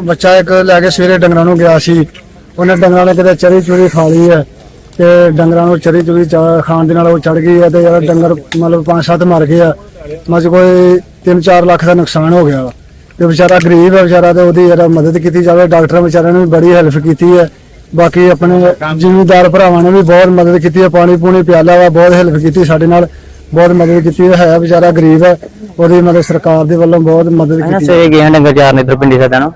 ਬੱਚਾ ਇੱਕ ਲੈ ਕੇ ਸਵੇਰੇ ਡੰਗਰਾਂ ਨੂੰ ਗਿਆ ਸੀ। ਉਹਨੇ ਡੰਗਰਾਂ ਨੇ ਕਿਤੇ ਚਰੀ ਚੁਰੀ ਖਾ ਲਈ ਹੈ ਤੇ ਡੰਗਰਾਂ ਨੂੰ ਚਰੀ ਚੁਰੀ ਖਾਣ ਦੇ ਨਾਲ ਉਹ ਚੜ ਗਈ ਹੈ ਤੇ ਯਾਰ ਡੰਗਰ ਮਤਲਬ ਪੰਜ ਸੱਤ ਮਰ ਗਏ ਆ ਮਜ ਕੋਈ 3-4 ਲੱਖ ਦਾ ਨੁਕਸਾਨ ਹੋ ਗਿਆ। ਤੇ ਵਿਚਾਰਾ ਗਰੀਬ ਹੈ ਵਿਚਾਰਾ ਤੇ ਉਹਦੀ ਯਾਰ ਮਦਦ ਕੀਤੀ ਜਾਵੇ ਡਾਕਟਰਾਂ ਵਿਚਾਰਿਆਂ ਨੇ ਵੀ ਬੜੀ ਹੈਲਪ ਕੀਤੀ ਹੈ। ਬਾਕੀ ਆਪਣੇ ਜ਼ਿਮੀਂਦਾਰ ਭਰਾਵਾਂ ਨੇ ਵੀ ਬਹੁਤ ਮਦਦ ਕੀਤੀ ਹੈ ਪਾਣੀ ਪੂਣੀ ਪਿਆਲਾ ਵਾ ਬਹੁਤ ਹੈਲਪ ਕੀਤੀ ਸਾਡੇ ਨਾਲ ਬਹੁਤ ਮਦਦ ਕੀਤੀ ਹੈ ਹੈ ਵਿਚਾਰਾ ਗਰੀਬ ਹੈ। ਉਹਦੀ ਮਦਦ ਸਰਕਾਰ ਦੇ ਵੱਲੋਂ ਬਹੁਤ ਮਦਦ ਕੀਤੀ ਸਵੇਰੇ ਗਏ ਨੇ ਡੰਗਰ ਚਾਰਨ ਇਧਰ ਪਿੰਡੀ ਸਾਡਾ ਨੂੰ।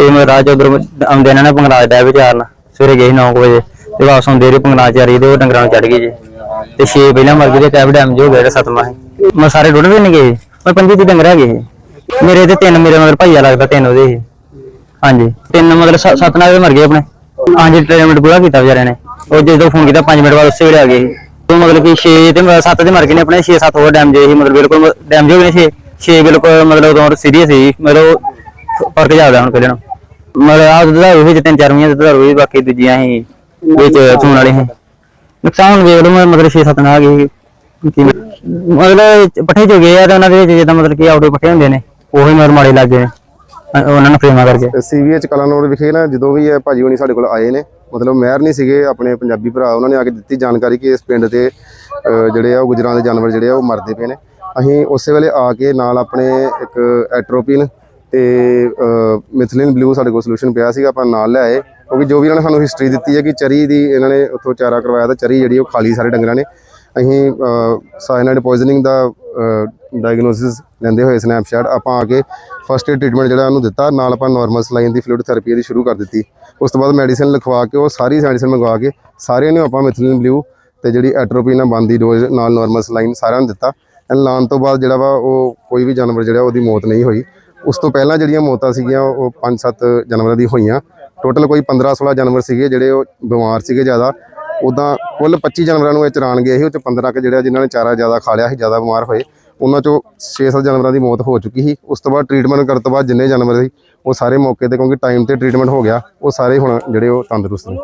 ਤੇ ਮੈਂ ਰਾਜ ਉਧਰ ਆਉਂਦੇ ਇਹਨਾਂ ਨੇ ਨਾ ਪੰਗਰਾਜ ਦਾ ਵਿਚਾਰਨ ਸਵੇਰੇ ਗਏ 9 ਵਜੇ, ਤੇ ਵਾਪਸ ਆਉਂਦੇ ਰਹੇ ਪੰਗਰਾਜ ਚਾਰੀ ਤੇ ਉਹ ਡੰਗਰਾਂ ਨੂੰ ਚੜ ਗਏ ਜੀ। ਤੇ 6 ਪਹਿਲਾਂ ਮਰ ਗਏ ਤੇ ਕੈਬ ਡੈਮੇਜ ਹੋ ਗਿਆ ਜਿਹੜਾ ਸਤਮਾ ਹੈ ਮੈਂ ਸਾਰੇ ਡੁੱਟ ਵੀ ਨਹੀਂ ਗਏ ਪਰ ਪੰਜੀ ਦੀ ਡੰਗਰ ਹੈਗੇ ਸੀ। ਮੇਰੇ ਤੇ ਤਿੰਨ ਮੇਰੇ ਮਗਰ ਭਾਈਆ ਲੱਗਦਾ, ਤਿੰਨ ਉਹਦੇ ਸੀ। ਹਾਂਜੀ, ਤਿੰਨ ਮਗਰ ਸੱਤ ਨਾਲ ਮਰ ਗਏ ਆਪਣੇ। ਹਾਂਜੀ ਟ੍ਰੀਟਮੈਂਟ ਪੂਰਾ ਕੀਤਾ ਵਿਚਾਰਿਆਂ ਨੇ। ਉਹ ਜਦੋਂ ਫੋਨ ਕੀਤਾ 5 ਮਿੰਟ ਬਾਅਦ ਉਸੇ ਵੇਲੇ ਆ ਗਏ ਸੀ। ਉਹ ਮਤਲਬ ਕਿ 6 ਤੇ 7 ਤੇ ਮਰ ਗਏ ਨੇ ਆਪਣੇ 6 7 ਹੋਰ ਡੈਮ ਜੇ ਮਤਲਬ ਬਿਲਕੁਲ ਡੈਮੇਜ ਹੋ ਗਏ ਨੇ 6 6 ਬਿਲਕੁਲ ਮਤਲਬ ਉਦੋਂ ਸੀਰੀਅਸ ਸੀ, ਮਤਲਬ ਫ਼ਰਕ ਜ਼ਿਆਦਾ ਹੁਣ ਪਹਿਲਾਂ ਮਤਲਬ ਆ ਦੁੱਧ ਦਾ ਵਿੱਚ ਤਿੰਨ ਚਾਰ ਮਹੀਨੇ ਦਾ ਹੋਈ ਬਾਕੀ ਦੂਜੀਆਂ ਹੀ ਵਿੱਚ ਸੂਣ ਵਾਲੀ ਸੀ। ਨੁਕਸਾਨ ਵੇਖ ਲਓ ਮਤਲਬ 6 7 ਨਾ ਗਏ ਸੀ। ਮਤਲਬ ਪੱਠੇ ਜੋ ਗਏ ਆ ਤੇ ਉਹਨਾਂ ਦੇ ਵਿੱਚ ਜਿੱਦਾਂ ਮਤਲਬ ਕਿ ਆਊਟੋ ਪੱਠੇ ਹੁੰਦੇ ਨੇ ਉਹੀ ਮਰ ਮਾੜੇ ਲੱਗ ਗਏ। ਅ- ਉਹਨਾਂ ਨੂੰ ਫਰੇਮਾ ਕਰਕੇ। ਸੀਵੀਐਚ ਕਲਾਨੌਰ ਵਿਖੇ ਨਾ ਜਦੋਂ ਵੀ ਇਹ ਭਾਜੀ ਹੋਣੀ ਸਾਡੇ ਕੋਲ ਆਏ ਨੇ ਮਤਲਬ ਮਹਿਰ ਨਹੀਂ ਸੀਗੇ ਆਪਣੇ ਪੰਜਾਬੀ ਭਰਾ ਉਹਨਾਂ ਨੇ ਆ ਕੇ ਦਿੱਤੀ ਜਾਣਕਾਰੀ ਕਿ ਇਸ ਪਿੰਡ ਦੇ ਅਹ, ਜਿਹੜੇ ਆ ਉਹ ਗੁਜਰਾਂ ਦੇ ਜਾਨਵਰ ਜਿਹੜੇ ਆ ਉਹ ਮਰਦੇ ਪਏ ਨੇ। ਅਸੀਂ ਉਸੇ ਵੇਲੇ ਆ ਕੇ ਨਾਲ ਆਪਣੇ ਇੱਕ ਐਟਰੋਪਿਨ ਤੇ ਮਿਥਲਿਨ ਬਲੂ ਸਾਡੇ ਕੋਲ ਸੋਲੂਸ਼ਨ ਪਿਆ ਸੀਗਾ, ਆਪਾਂ ਨਾਲ ਲੈ ਆਏ ਕਿਉਂਕਿ ਜੋ ਵੀ ਇਹਨਾਂ ਨੇ ਸਾਨੂੰ ਹਿਸਟਰੀ ਦਿੱਤੀ ਹੈ ਕਿ ਚਰੀ ਦੀ ਇਹਨਾਂ ਨੇ ਉੱਥੋਂ ਚਾਰਾ ਕਰਵਾਇਆ ਤਾਂ ਚਰੀ ਜਿਹੜੀ ਉਹ ਖਾਲੀ ਸਾਰੇ ਡੰਗਰਾਂ ਨੇ। ਅਸੀਂ ਸਾਇਨਾਈਡ ਪੋਇਜ਼ਨਿੰਗ ਦਾ ਡਾਇਗਨੋਸਿਸ ਲੈਂਦੇ ਹੋਏ ਸਨੈਪਸ਼ਾਟ ਆਪਾਂ ਆ ਕੇ ਫਸਟ ਏਡ ਟ੍ਰੀਟਮੈਂਟ ਜਿਹੜਾ ਉਹਨੂੰ ਦਿੱਤਾ। ਨਾਲ ਆਪਾਂ ਨਾਰਮਲ ਸਲਾਈਨ ਦੀ ਫਲੂਇਡ ਥੈਰੇਪੀ ਦੀ ਸ਼ੁਰੂ ਕਰ ਦਿੱਤੀ। ਉਸ ਤੋਂ ਬਾਅਦ ਮੈਡੀਸਿਨ ਲਿਖਵਾ ਕੇ ਉਹ ਸਾਰੀ ਮੈਡੀਸਿਨ ਮੰਗਵਾ ਕੇ ਸਾਰਿਆਂ ਨੂੰ ਆਪਾਂ ਮਿਥਿਲਿਨ ਬਲੂ ਤੇ ਜਿਹੜੀ ਐਟਰੋਪੀਨ ਬੰਦੀ ਡੋਜ਼ ਨਾਲ ਨਾਰਮਲ ਸਲਾਈਨ ਸਾਰਿਆਂ ਨੂੰ ਦਿੱਤਾ। ਐਂਡ ਲਾਉਣ ਤੋਂ ਬਾਅਦ ਜਿਹੜਾ ਵਾ ਉਹ ਕੋਈ ਵੀ ਜਾਨਵਰ ਜਿਹੜਾ ਉਹਦੀ ਮੌਤ ਨਹੀਂ ਹੋਈ। ਉਸ ਤੋਂ ਪਹਿਲਾਂ ਜਿਹੜੀਆਂ ਮੌਤਾਂ ਸੀਗੀਆਂ, ਉਹ 5-7 ਜਨਵਰਾਂ ਦੀ ਹੋਈਆਂ। ਟੋਟਲ ਕੋਈ 15-16 ਜਾਨਵਰ ਸੀਗੇ, ਜਿਹੜੇ ਉਹ ਬਿਮਾਰ ਸੀਗੇ ਜ਼ਿਆਦਾ। ਉਦਾਂ ਕੁੱਲ 25 ਜਾਨਵਰਾਂ ਨੂੰ ਇਹ ਚਰਾਣ ਗਏ ਸੀ, ਉਹ ਚ 15 ਕੁ ਜਿਹੜਾ ਜਿਨ੍ਹਾਂ ਨੇ ਚਾਰਾ ਜ਼ਿਆਦਾ ਖਾ ਲਿਆ ਸੀ, ਜ਼ਿਆਦਾ ਬਿਮਾਰ ਹੋਏ। ਉਹਨਾਂ ਚੋਂ 6-7 ਜਾਨਵਰਾਂ ਦੀ ਮੌਤ ਹੋ ਚੁੱਕੀ ਸੀ। ਉਸ ਤੋਂ ਬਾਅਦ ਟ੍ਰੀਟਮੈਂਟ ਕਰਨ ਤੋਂ ਬਾਅਦ ਜਿੰਨੇ ਜਾਨਵਰ ਸੀ, ਉਹ ਸਾਰੇ ਮੌਕੇ ਤੇ ਕਿਉਂਕਿ ਟਾਈਮ ਤੇ ਟ੍ਰੀਟਮੈਂਟ ਹੋ ਗਿਆ, ਉਹ ਸਾਰੇ ਹੁਣ ਜਿਹੜੇ ਉਹ ਤੰਦਰੁਸਤ ਨੇ।